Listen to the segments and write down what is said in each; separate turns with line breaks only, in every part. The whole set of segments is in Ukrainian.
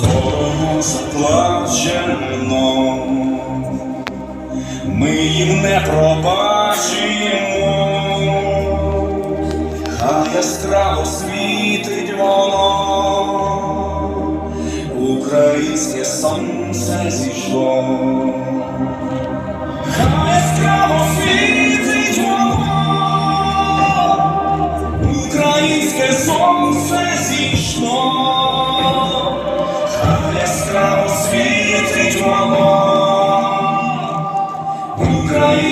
дорого заплачено, ми їм не пробачимо, хай яскраво світить воно, українське сонце зійшло.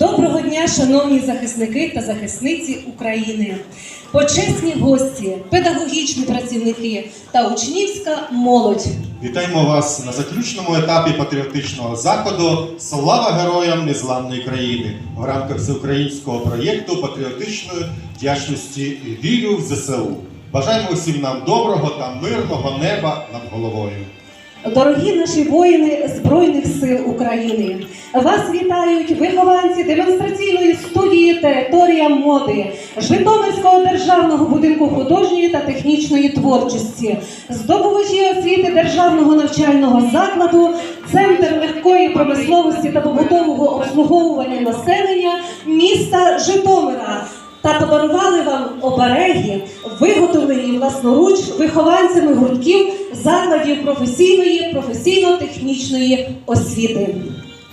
Доброго дня, шановні захисники та захисниці України, почесні гості, педагогічні працівники та учнівська молодь.
Вітаємо вас на заключному етапі патріотичного заходу Слава героям незламної країни в рамках всеукраїнського проєкту патріотичної вдячності вірю в ЗСУ. Бажаємо усім нам доброго та мирного неба над головою.
Дорогі наші воїни Збройних сил України, вас вітають вихованці демонстраційної студії Територія моди Житомирського державного будинку художньої та технічної творчості, здобувачі освіти державного навчального закладу, Центр легкої промисловості та побутового обслуговування населення міста Житомира. Та подарували вам обереги, виготовлені власноруч вихованцями гуртків закладів професійної професійно-технічної освіти.